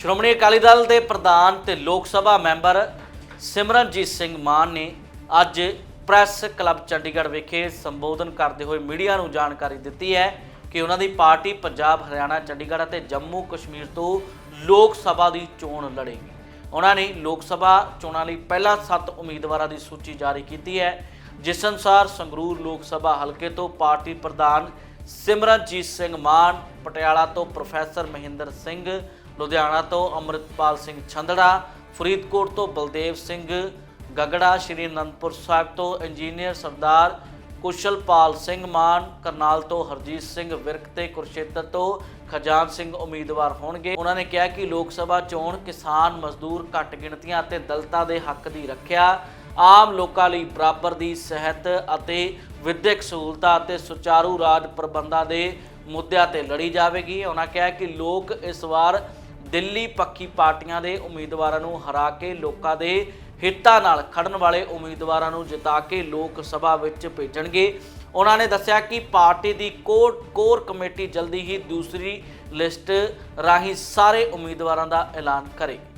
ਸ਼੍ਰੋਮਣੀ ਅਕਾਲੀ ਦਲ ਦੇ ਪ੍ਰਧਾਨ ਤੇ ਲੋਕ ਸਭਾ ਮੈਂਬਰ ਸਿਮਰਨਜੀਤ ਸਿੰਘ ਮਾਨ ਨੇ ਅੱਜ ਪ੍ਰੈਸ ਕਲੱਬ ਚੰਡੀਗੜ੍ਹ ਵਿਖੇ ਸੰਬੋਧਨ ਕਰਦੇ ਹੋਏ ਮੀਡੀਆ ਨੂੰ ਜਾਣਕਾਰੀ ਦਿੱਤੀ ਹੈ ਕਿ ਉਹਨਾਂ ਦੀ ਪਾਰਟੀ ਪੰਜਾਬ, ਹਰਿਆਣਾ, ਚੰਡੀਗੜ੍ਹ ਅਤੇ ਜੰਮੂ ਕਸ਼ਮੀਰ ਤੋਂ ਲੋਕ ਸਭਾ ਦੀ ਚੋਣ ਲੜੇਗੀ। ਉਹਨਾਂ ਨੇ ਲੋਕ ਸਭਾ ਚੋਣਾਂ ਲਈ ਪਹਿਲਾਂ 7 ਉਮੀਦਵਾਰਾਂ ਦੀ ਸੂਚੀ ਜਾਰੀ ਕੀਤੀ ਹੈ, ਜਿਸ ਅਨੁਸਾਰ ਸੰਗਰੂਰ ਲੋਕ ਸਭਾ ਹਲਕੇ ਤੋਂ ਪਾਰਟੀ ਪ੍ਰਧਾਨ ਸਿਮਰਨਜੀਤ ਸਿੰਘ ਮਾਨ, ਪਟਿਆਲਾ ਤੋਂ ਪ੍ਰੋਫੈਸਰ ਮਹਿੰਦਰ ਸਿੰਘ ਲੁਧਿਆਣਾ ਤੋਂ ਅੰਮ੍ਰਿਤਪਾਲ ਸਿੰਘ ਛੰਦੜਾ, ਫਰੀਦਕੋਟ ਤੋਂ ਬਲਦੇਵ ਸਿੰਘ ਗਗੜਾ, ਸ਼੍ਰੀ ਅਨੰਦਪੁਰ ਸਾਹਿਬ ਤੋਂ ਇੰਜੀਨੀਅਰ ਸਰਦਾਰ ਕੁਸ਼ਲਪਾਲ ਸਿੰਘ ਮਾਨ, ਕਰਨਾਲ ਤੋਂ ਹਰਜੀਤ ਸਿੰਘ ਵਿਰਕ ਤੇ ਕੁਰਸ਼ੇਤਰ ਤੋਂ ਖਜਾਨ ਸਿੰਘ ਉਮੀਦਵਾਰ ਹੋਣਗੇ। ਉਹਨਾਂ ਨੇ ਕਿਹਾ ਕਿ ਲੋਕ ਸਭਾ ਚੋਣ ਕਿਸਾਨ ਮਜ਼ਦੂਰ ਘੱਟ ਗਿਣਤੀਆਂ ਅਤੇ ਦਲਤਾਂ ਦੇ ਹੱਕ ਦੀ ਰੱਖਿਆ, ਆਮ ਲੋਕਾਂ ਲਈ ਬਰਾਬਰ ਦੀ ਸਿਹਤ ਅਤੇ ਵਿਦਿਅਕ ਸਹੂਲਤਾਂ ਅਤੇ ਸੁਚਾਰੂ ਰਾਜ ਪ੍ਰਬੰਧਾਂ ਦੇ ਮੁੱਦਿਆਂ ਤੇ ਲੜੀ ਜਾਵੇਗੀ। ਉਹਨਾਂ ਕਿਹਾ ਕਿ ਲੋਕ ਇਸ ਵਾਰ ਦਿੱਲੀ ਪੱਖੀ ਪਾਰਟੀਆਂ ਦੇ ਉਮੀਦਵਾਰਾਂ ਨੂੰ ਹਰਾ ਕੇ ਲੋਕਾਂ ਦੇ ਹਿੱਤਾਂ ਨਾਲ ਖੜਨ ਵਾਲੇ ਉਮੀਦਵਾਰਾਂ ਨੂੰ ਜਿਤਾ ਕੇ ਲੋਕ ਸਭਾ ਵਿੱਚ ਭੇਜਣਗੇ। ਉਹਨਾਂ ਨੇ ਦੱਸਿਆ ਕਿ ਪਾਰਟੀ ਦੀ ਕੋਰ ਕੋਰ ਕਮੇਟੀ ਜਲਦੀ ਹੀ ਦੂਸਰੀ ਲਿਸਟ ਰਾਹੀਂ ਸਾਰੇ ਉਮੀਦਵਾਰਾਂ ਦਾ ਐਲਾਨ ਕਰੇਗੀ